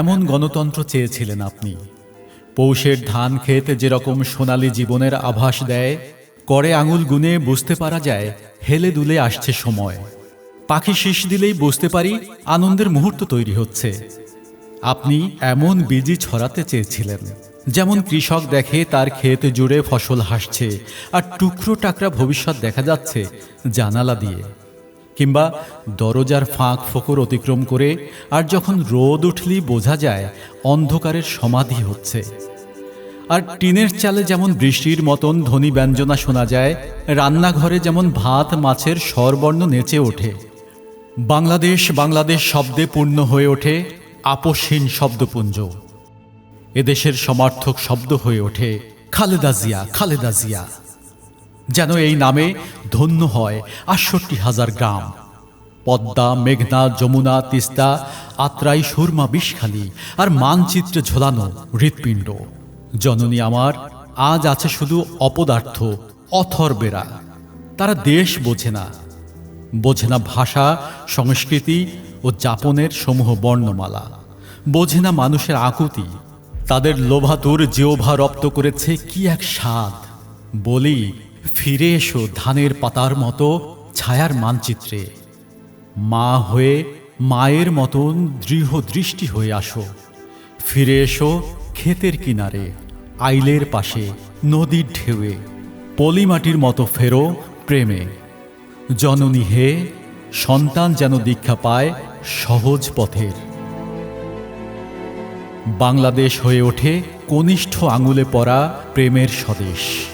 এমন গণতন্ত্র চেয়েছিলেন আপনি। পৌষের ধান ক্ষেত যেরকম সোনালি জীবনের আভাস দেয়, করে আঙুল গুনে বুঝতে পারা যায়, হেলে দুলে আসছে সময়। পাখি শীষ দিলেই বুঝতে পারি, আনন্দের মুহূর্ত তৈরি হচ্ছে। আপনি এমন বীজি ছড়াতে চেয়েছিলেন, যেমন কৃষক দেখে তার ক্ষেত জুড়ে ফসল হাসছে, আর টুকরো টাকরা ভবিষ্যৎ দেখা যাচ্ছে জানালা দিয়ে। কিংবা দরজার ফাঁক ফোকর অতিক্রম করে, আর যখন রোদ উঠলি বোঝা যায় অন্ধকারের সমাধি হচ্ছে। আর টিনের চালে যেমন বৃষ্টির মতন ধ্বনি ব্যঞ্জনা শোনা যায়, রান্নাঘরে যেমন ভাত, মাছের স্বরবর্ণ নেচে ওঠে। বাংলাদেশ বাংলাদেশ শব্দে পূর্ণ হয়ে ওঠে আপসহীন শব্দপুঞ্জ। এদেশের সমার্থক শব্দ হয়ে ওঠে খালেদা জিয়া খালেদা জিয়া। যেন এই নামে ধন্য হয় আটষট্টি হাজার গ্রাম। পদ্মা, মেঘনা, যমুনা, তিস্তা, আত্রাই, সুরমা, বিষখালী আর মানচিত্রে ঝোলানো হৃৎপিণ্ড। জননী আমার, আজ আছে শুধু অপদার্থ অথর্বেরা তারা দেশ বোঝে না। বোঝে না ভাষা, সংস্কৃতি ও যাপনের সমূহ বর্ণমালা। বোঝে না মানুষের আকুতি। তাদের লোভাতুর জিওভা রপ্ত করেছে কি এক স্বাদ। বলি ফিরে এসো ধানের পাতার মতো ছায়ার মানচিত্রে। মা হয়ে মায়ের মতন দৃঢ় দৃষ্টি হয়ে আসো। ফিরে এসো ক্ষেতের কিনারে, আইলের পাশে, নদীর ঢেউয়ে, পলিমাটির মতো ফেরো প্রেমে। জননী হে, সন্তান যেন দীক্ষা পায় সহজ পথের। বাংলাদেশ হয়ে ওঠে কনিষ্ঠ আঙুলে পড়া প্রেমের স্বদেশ।